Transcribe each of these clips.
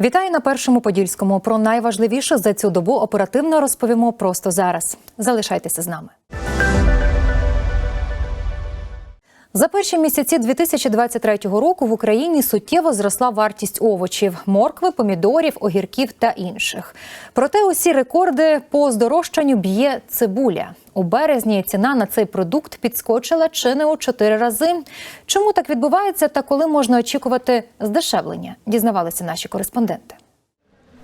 Вітаю на першому подільському. Про найважливіше за цю добу оперативно розповімо просто зараз. Залишайтеся з нами. За перші місяці 2023 року в Україні суттєво зросла вартість овочів, моркви, помідорів, огірків та інших. Проте усі рекорди по здорожчанню б'є цибуля. У березні ціна на цей продукт підскочила чи не у чотири рази. Чому так відбувається та коли можна очікувати здешевлення? Дізнавалися наші кореспонденти.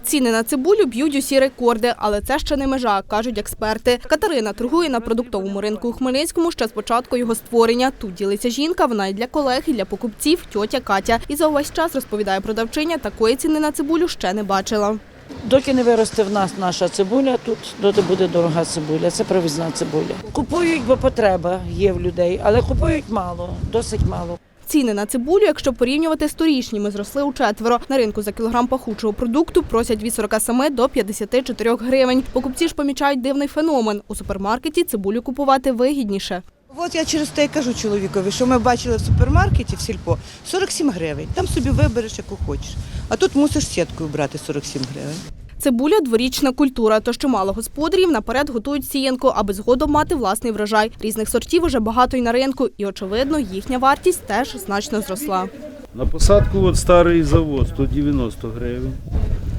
Ціни на цибулю б'ють усі рекорди, але це ще не межа, кажуть експерти. Катерина торгує на продуктовому ринку у Хмельницькому ще з початку його створення. Тут ділиться жінка, вона і для колег, і для покупців тьотя Катя. І за увесь час, розповідає продавчиня, такої ціни на цибулю ще не бачила. Доки не виросте в нас наша цибуля, тут доти буде дорога цибуля. Це провізна цибуля. Купують, бо потреба є в людей, але купують мало, досить мало. Ціни на цибулю, якщо порівнювати з торічніми, зросли у четверо. На ринку за кілограм пахучого продукту просять від 47 до 54 гривень. Покупці ж помічають дивний феномен. У супермаркеті цибулю купувати вигідніше. От я через те кажу чоловікові, що ми бачили в супермаркеті в сільпо 47 гривень. Там собі вибереш, яку хочеш. А тут мусиш сіткою брати 47 гривень. Цибуля дворічна культура, тож чимало господарів наперед готують сіянку, аби згодом мати власний врожай. Різних сортів уже багато й на ринку, і очевидно, їхня вартість теж значно зросла. На посадку от старий завод 190 гривень,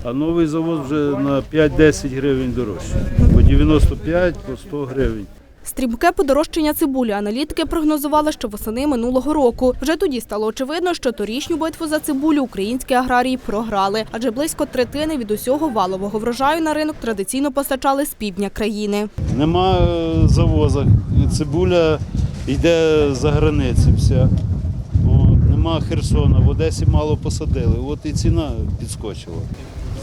а новий завод вже на 5-10 гривень дорожче. По 95, по 100 гривень. Стрімке подорожчання цибулі аналітики прогнозували, що восени минулого року. Вже тоді стало очевидно, що торічню битву за цибулю українські аграрії програли, адже близько третини від усього валового врожаю на ринок традиційно постачали з півдня країни. Нема е, завоза, цибуля йде за границі вся. От, нема Херсона, в Одесі мало посадили, от і ціна підскочила.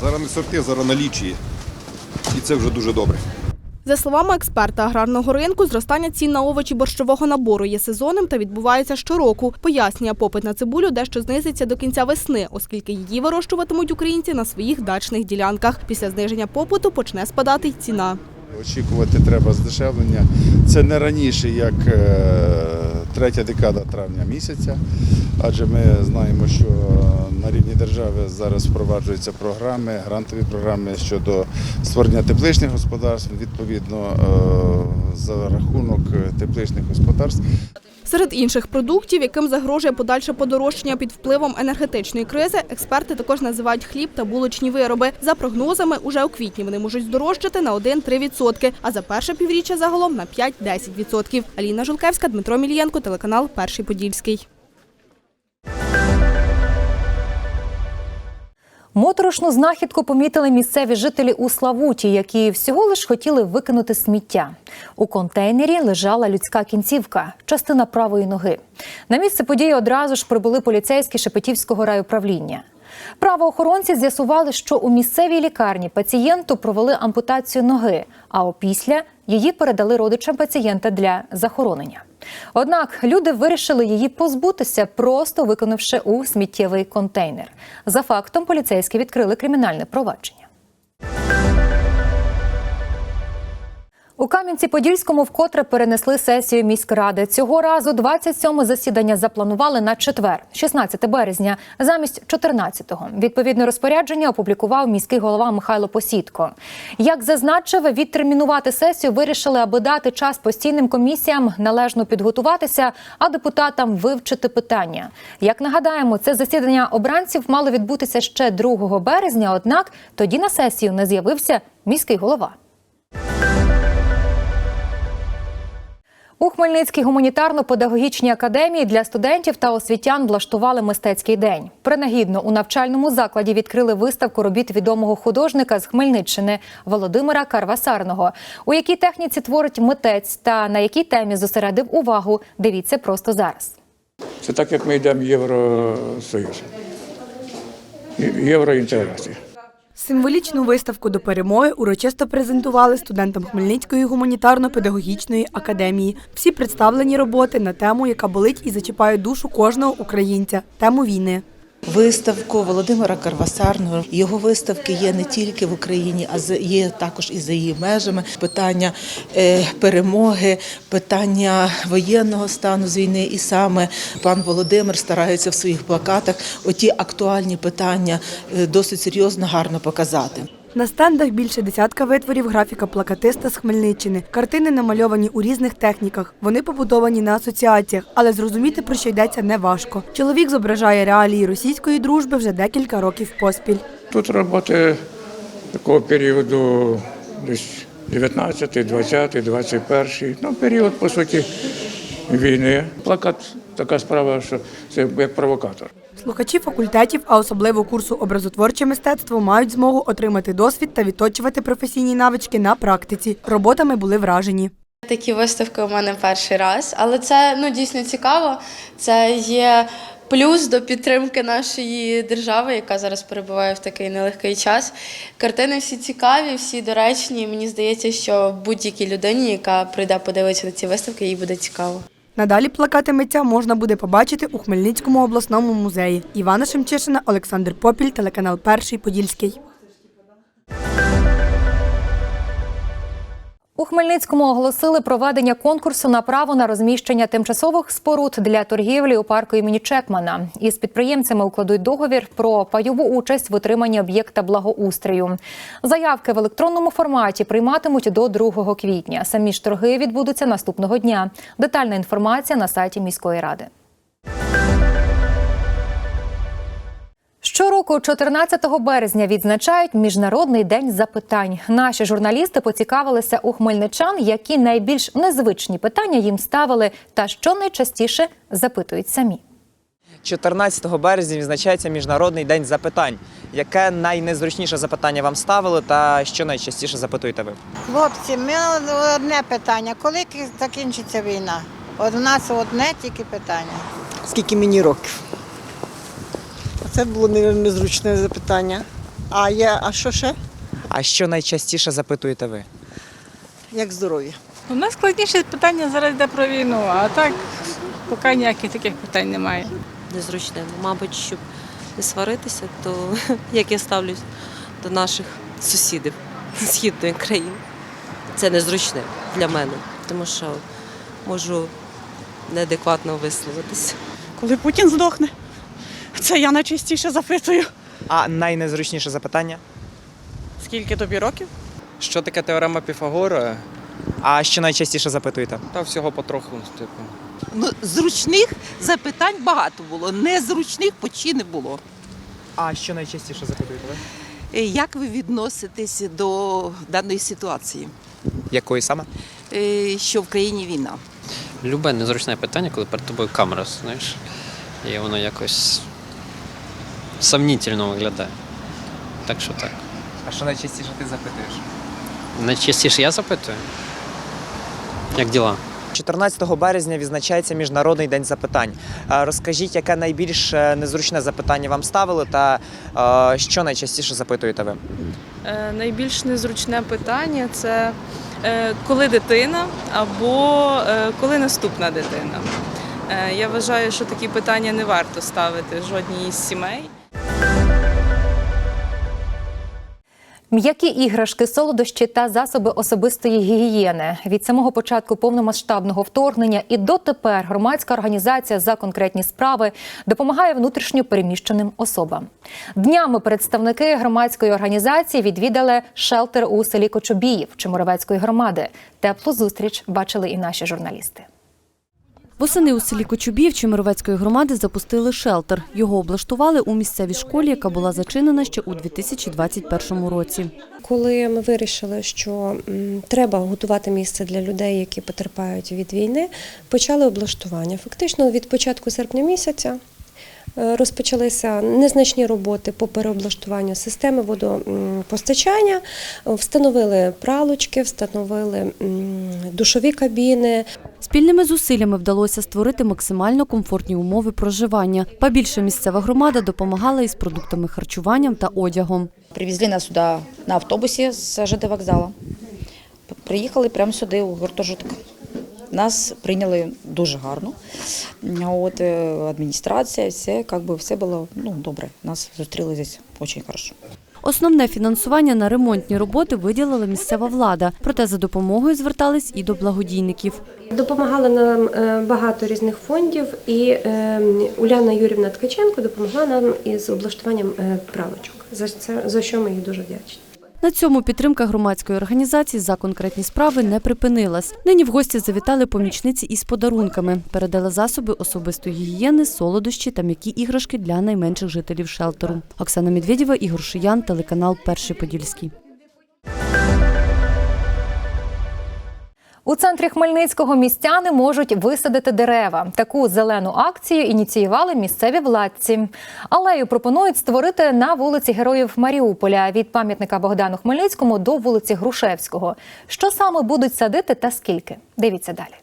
Зараз не сорти, зараз налічує. І це вже дуже добре. За словами експерта аграрного ринку, зростання цін на овочі борщового набору є сезонним та відбувається щороку. Пояснює, попит на цибулю дещо знизиться до кінця весни, оскільки її вирощуватимуть українці на своїх дачних ділянках. Після зниження попиту почне спадати й ціна. Очікувати треба здешевлення. Це не раніше, як е, третя декада травня місяця, адже ми знаємо, що на рівні держави зараз впроваджуються програми, грантові програми щодо створення тепличних господарств, відповідно е, за рахунок тепличних господарств Серед інших продуктів, яким загрожує подальше подорожчання під впливом енергетичної кризи, експерти також називають хліб та булочні вироби. За прогнозами, уже у квітні вони можуть здорожчати на 1-3%, а за перше півріччя загалом на 5-10%. Аліна Жулкевська, Дмитро Мілієнко, телеканал Перший Подільський. Моторошну знахідку помітили місцеві жителі у Славуті, які всього лиш хотіли викинути сміття. У контейнері лежала людська кінцівка, частина правої ноги. На місце події одразу ж прибули поліцейські Шепетівського райуправління. Правоохоронці з'ясували, що у місцевій лікарні пацієнту провели ампутацію ноги, а опісля її передали родичам пацієнта для захоронення. Однак люди вирішили її позбутися, просто виконавши у сміттєвий контейнер. За фактом поліцейські відкрили кримінальне провадження. У Кам'янці-Подільському вкотре перенесли сесію міськради. Цього разу 27-ме засідання запланували на четвер, 16 березня, замість 14-го. Відповідне розпорядження опублікував міський голова Михайло Посідко. Як зазначив, відтермінувати сесію вирішили, аби дати час постійним комісіям належно підготуватися, а депутатам вивчити питання. Як нагадаємо, це засідання обранців мало відбутися ще 2 березня. Однак тоді на сесію не з'явився міський голова. У Хмельницькій гуманітарно-педагогічній академії для студентів та освітян влаштували мистецький день. Принагідно у навчальному закладі відкрили виставку робіт відомого художника з Хмельниччини Володимира Карвасарного. У якій техніці творить митець та на якій темі зосередив увагу. Дивіться просто зараз. Це так, як ми йдемо в Євросоюз. Євроінтеграція. Символічну виставку до перемоги урочисто презентували студентам Хмельницької гуманітарно-педагогічної академії. Всі представлені роботи на тему, яка болить і зачіпає душу кожного українця тему війни. Виставку Володимира Карвасарного. Його виставки є не тільки в Україні, а є також і за її межами. Питання е, перемоги, питання воєнного стану з війни. І саме пан Володимир старається в своїх плакатах оті актуальні питання е, досить серйозно гарно показати. На стендах більше десятка витворів графіка плакатиста з Хмельниччини. Картини намальовані у різних техніках. Вони побудовані на асоціаціях, але зрозуміти про що йдеться не важко. Чоловік зображає реалії російської дружби вже декілька років поспіль. Тут роботи такого періоду десь 19, 20, 21. Ну, період, по суті, війни. Плакат така справа, що це як провокатор. Слухачі факультетів, а особливо курсу образотворче мистецтво, мають змогу отримати досвід та відточувати професійні навички на практиці. Роботами були вражені. Такі виставки у мене перший раз, але це ну дійсно цікаво. Це є плюс до підтримки нашої держави, яка зараз перебуває в такий нелегкий час. Картини всі цікаві, всі доречні. Мені здається, що будь-якій людині, яка прийде подивитися на ці виставки, їй буде цікаво. Надалі плакати митця можна буде побачити у Хмельницькому обласному музеї. Івана Шемчишина, Олександр Попіль, телеканал Перший Подільський. У Хмельницькому оголосили проведення конкурсу на право на розміщення тимчасових споруд для торгівлі у парку імені Чекмана. Із підприємцями укладуть договір про пайову участь в утриманні об'єкта благоустрою. Заявки в електронному форматі прийматимуть до 2 квітня. Самі ж торги відбудуться наступного дня. Детальна інформація на сайті міської ради. Щороку, 14 березня, відзначають Міжнародний день запитань. Наші журналісти поцікавилися у хмельничан, які найбільш незвичні питання їм ставили, та що найчастіше запитують самі. 14 березня відзначається Міжнародний день запитань. Яке найнезручніше запитання вам ставили та що найчастіше запитуєте ви? Хлопці, ми одне питання. Коли закінчиться війна? От у нас одне тільки питання. Скільки мені років? Це було незручне запитання. А я, а що ще? А що найчастіше запитуєте ви? Як здоров'я? У нас складніше питання зараз йде про війну, а так поки ніяких таких питань немає. незручне. Мабуть, щоб не сваритися, то як я ставлюсь до наших сусідів східної країни. Це незручне для мене, тому що можу неадекватно висловитися. Коли Путін здохне, це я найчастіше запитую. А найнезручніше запитання? Скільки тобі років? Що таке теорема Піфагора? А що найчастіше запитуєте? Та всього потроху, типу. Ну, зручних запитань багато було, незручних почти не було. А що найчастіше запитуєте ви? Е, Як ви відноситесь до даної ситуації, Якої саме? Е, що в країні війна? Любе незручне питання, коли перед тобою камера, знаєш, і воно якось сомнітельно виглядає. Так що так. А що найчастіше ти запитуєш? Найчастіше я запитую. Як діла? 14 березня відзначається Міжнародний день запитань. Е, Розкажіть, яке найбільш е, незручне запитання вам ставили та е, що найчастіше запитуєте ви? Е, найбільш незручне питання це е, коли дитина або е, коли наступна дитина. Е, я вважаю, що такі питання не варто ставити жодній із сімей. М'які іграшки, солодощі та засоби особистої гігієни від самого початку повномасштабного вторгнення і дотепер громадська організація за конкретні справи допомагає внутрішньо переміщеним особам. Днями представники громадської організації відвідали шелтер у селі Кочубіїв Чеморовецької громади. Теплу зустріч бачили і наші журналісти. Восени у селі Кочубів Чемеровецької громади запустили шелтер. Його облаштували у місцевій школі, яка була зачинена ще у 2021 році. Коли ми вирішили, що треба готувати місце для людей, які потерпають від війни, почали облаштування. Фактично від початку серпня місяця розпочалися незначні роботи по переоблаштуванню системи водопостачання, встановили пралочки, встановили душові кабіни. Спільними зусиллями вдалося створити максимально комфортні умови проживання. Па більше місцева громада допомагала із продуктами харчуванням та одягом. Привезли нас сюди на автобусі з ЖД вокзалу. Приїхали прямо сюди, у гуртожиток. Нас прийняли дуже гарно. От е, адміністрація, все, як би, все було ну, добре. Нас зустріли здесь дуже хорошо. Основне фінансування на ремонтні роботи виділила місцева влада, проте за допомогою звертались і до благодійників. Допомагали нам е, багато різних фондів, і е, Уляна Юрівна Ткаченко допомогла нам із облаштуванням правочок. За це за що ми їй дуже вдячні. На цьому підтримка громадської організації за конкретні справи не припинилась. Нині в гості завітали помічниці із подарунками, передали засоби особистої гігієни, солодощі та м'які іграшки для найменших жителів шелтеру. Оксана Медведєва, Ігор Шиян, телеканал Перший Подільський. У центрі Хмельницького містяни можуть висадити дерева. Таку зелену акцію ініціювали місцеві владці. Алею пропонують створити на вулиці Героїв Маріуполя від пам'ятника Богдану Хмельницькому до вулиці Грушевського. Що саме будуть садити та скільки? Дивіться далі.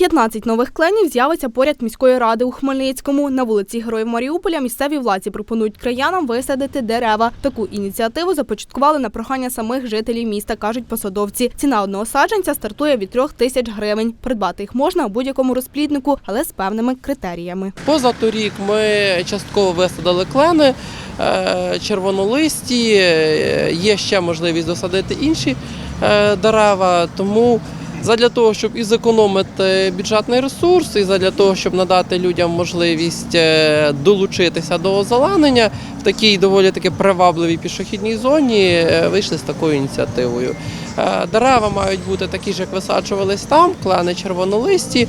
15 нових кленів з'явиться поряд міської ради у Хмельницькому. На вулиці Героїв Маріуполя місцеві владці пропонують краянам висадити дерева. Таку ініціативу започаткували на прохання самих жителів міста, кажуть посадовці. Ціна одного саджанця стартує від трьох тисяч гривень. Придбати їх можна у будь-якому розпліднику, але з певними критеріями. Позаторік ми частково висадили клени е, червонолисті, е, є ще можливість досадити інші е, дерева. Тому задля того, щоб і зекономити бюджетний ресурс, і задля того, щоб надати людям можливість е, долучитися до озеленення в такій доволі таки привабливій пішохідній зоні, е, вийшли з такою ініціативою. Е, Дерева мають бути такі ж, як висаджувались там, клени червонолисті,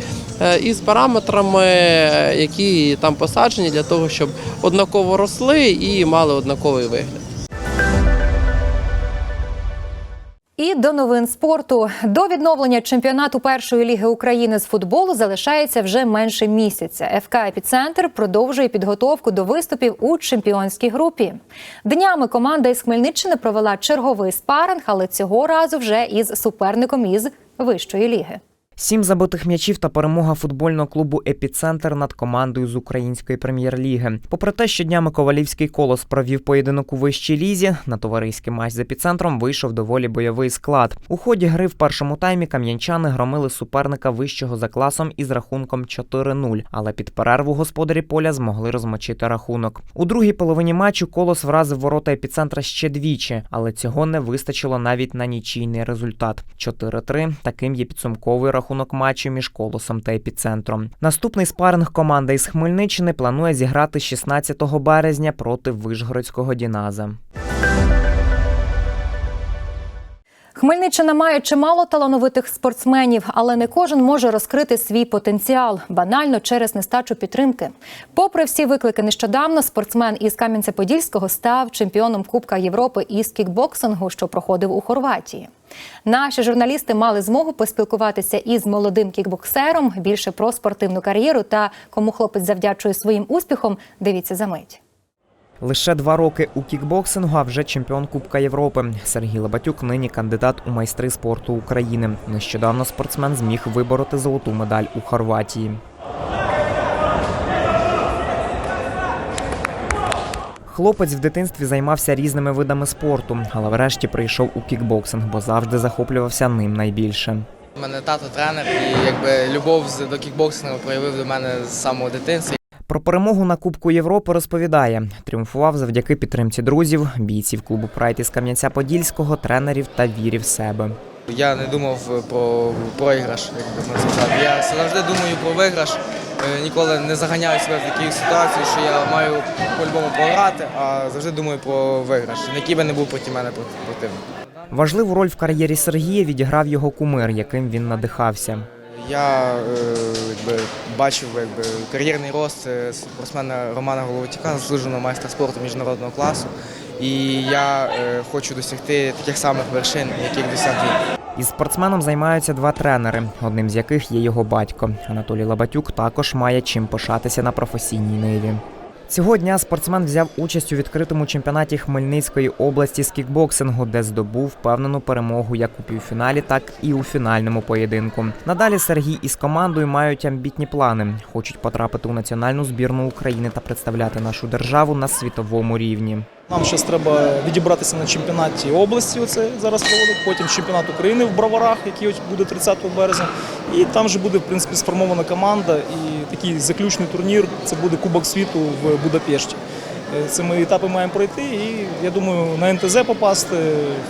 із параметрами, які там посаджені, для того, щоб однаково росли і мали однаковий вигляд. І до новин спорту. До відновлення чемпіонату першої ліги України з футболу залишається вже менше місяця. ФК «Епіцентр» продовжує підготовку до виступів у чемпіонській групі. Днями команда із Хмельниччини провела черговий спаринг, але цього разу вже із суперником із вищої ліги. Сім забитих м'ячів та перемога футбольного клубу Епіцентр над командою з української прем'єр-ліги. Попри те, що днями Ковалівський колос провів поєдинок у вищій лізі, на товариський матч з епіцентром вийшов доволі бойовий склад. У ході гри в першому таймі кам'янчани громили суперника вищого за класом із рахунком 4-0, але під перерву господарі поля змогли розмочити рахунок. У другій половині матчу колос вразив ворота епіцентра ще двічі, але цього не вистачило навіть на нічийний результат. 4-3 – таким є підсумковий рахунок матчу між колосом та епіцентром. Наступний спаринг команда із Хмельниччини планує зіграти 16 березня проти Вишгородського Діназа. Хмельниччина має чимало талановитих спортсменів, але не кожен може розкрити свій потенціал банально через нестачу підтримки. Попри всі виклики нещодавно, спортсмен із Кам'янця-Подільського став чемпіоном Кубка Європи із кікбоксингу, що проходив у Хорватії. Наші журналісти мали змогу поспілкуватися із молодим кікбоксером більше про спортивну кар'єру та кому хлопець завдячує своїм успіхом. Дивіться за мить. Лише два роки у кікбоксингу, а вже чемпіон Кубка Європи. Сергій Лабатюк нині кандидат у майстри спорту України. Нещодавно спортсмен зміг вибороти золоту медаль у Хорватії. Хлопець в дитинстві займався різними видами спорту, але врешті прийшов у кікбоксинг, бо завжди захоплювався ним найбільше. У мене тато тренер, і якби любов до кікбоксингу проявив до мене з самого дитинства. Про перемогу на Кубку Європи розповідає. Тріумфував завдяки підтримці друзів, бійців клубу Прайд із Кам'янця-Подільського, тренерів та вірі в себе. Я не думав про проіграш, як би можна сказати. Я завжди думаю про виграш. Е, Ніколи не заганяю себе в такі ситуації, що я маю по-любому програти, а завжди думаю про виграш, який би не був проти мене проти- противник. Важливу роль в кар'єрі Сергія відіграв його кумир, яким він надихався. Я е, якби, бачив якби, кар'єрний рост е, спортсмена Романа Головотяка, заслуженого майстра спорту міжнародного класу. І я е, хочу досягти таких самих вершин, яких досяг він. Із спортсменом займаються два тренери, одним з яких є його батько. Анатолій Лабатюк також має чим пишатися на професійній ниві. Цього дня спортсмен взяв участь у відкритому чемпіонаті Хмельницької області з кікбоксингу, де здобув впевнену перемогу як у півфіналі, так і у фінальному поєдинку. Надалі Сергій із командою мають амбітні плани. Хочуть потрапити у національну збірну України та представляти нашу державу на світовому рівні. Нам зараз треба відібратися на чемпіонаті області. Оце зараз проводить. Потім чемпіонат України в Броварах, який буде 30 березня. І там вже буде в принципі сформована команда. І такий заключний турнір це буде Кубок світу в Будапешті. Е, Це ми етапи маємо пройти. І я думаю, на НТЗ попасти,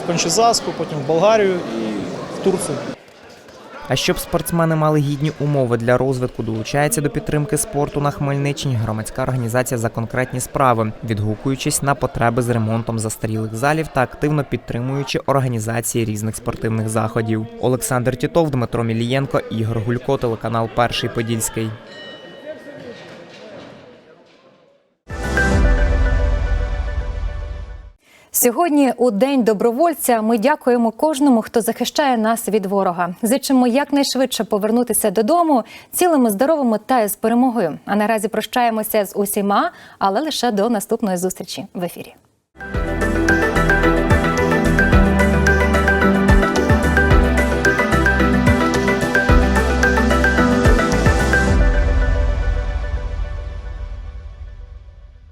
в Кончезаску, потім в Болгарію і в Турцію. А щоб спортсмени мали гідні умови для розвитку, долучається до підтримки спорту на Хмельниччині громадська організація за конкретні справи, відгукуючись на потреби з ремонтом застарілих залів та активно підтримуючи організації різних спортивних заходів. Олександр Тітов, Дмитро Мілієнко, Ігор Гулько, телеканал Перший Подільський. Сьогодні, у день добровольця, ми дякуємо кожному, хто захищає нас від ворога. Зичимо якнайшвидше повернутися додому, цілими, здоровими та з перемогою. А наразі прощаємося з усіма, але лише до наступної зустрічі в ефірі.